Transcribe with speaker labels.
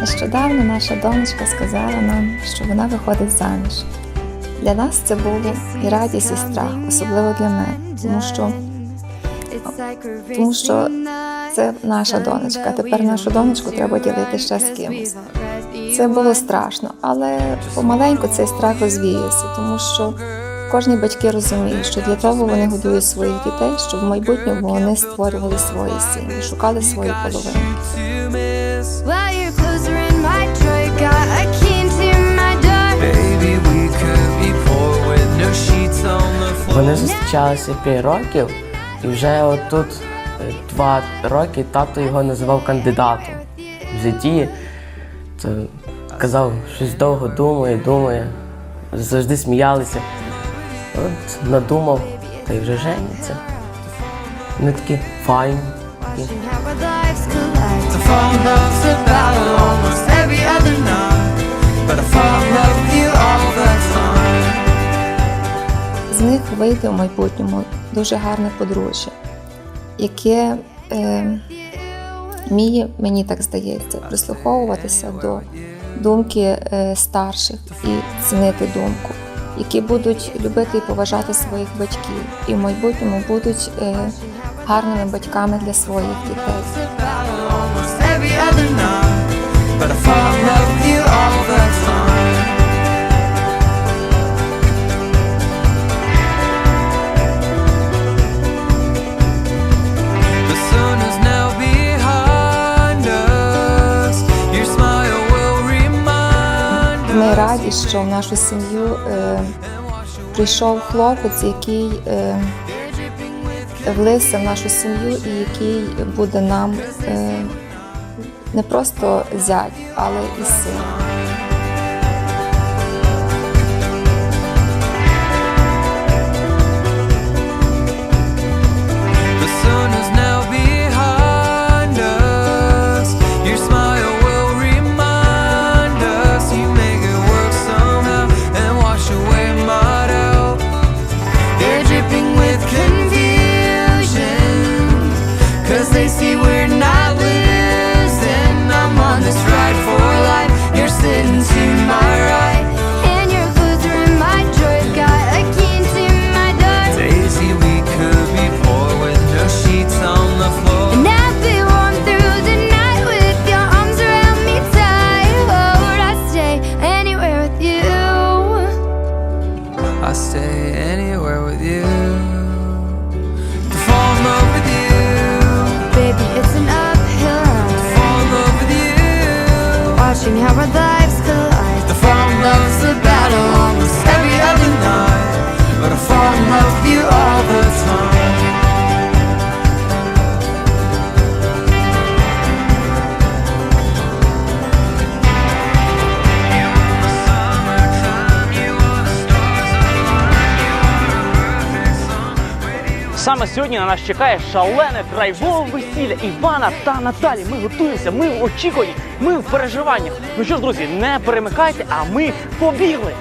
Speaker 1: Нещодавно наша донечка сказала нам, що вона виходить заміж. Для нас це було і радість, і страх, особливо для мене, тому що, тому що це наша донечка. Тепер нашу донечку треба ділити ще з кимось. Це було страшно, але помаленьку цей страх розвіявся, тому що кожні батьки розуміють, що для того вони годують своїх дітей, щоб в майбутньому вони створювали свої сім'ї, шукали свої
Speaker 2: floor.
Speaker 3: Вони зустрічалися 5 років, і вже отут е, два роки тато його називав кандидатом в житті. То казав, щось довго думає, думає. Завжди сміялися. От надумав, та й вже жениться. Вони такі файні.
Speaker 2: time.
Speaker 1: З них вийде в майбутньому дуже гарне подружжя, яке е, вміє, мені так здається, прислуховуватися до думки е, старших і цінити думку, які будуть любити і поважати своїх батьків, і в майбутньому будуть е, гарними батьками для своїх дітей. Раді, що в нашу сім'ю е, прийшов хлопець, який е, влився в нашу сім'ю і який буде нам е, не просто зять, але і син.
Speaker 4: Саме сьогодні на нас чекає шалене драйвове весілля Івана та Наталі. Ми готуємося, ми в очікуванні, ми в переживаннях. Ну що ж, друзі, не перемикайте, а ми побігли.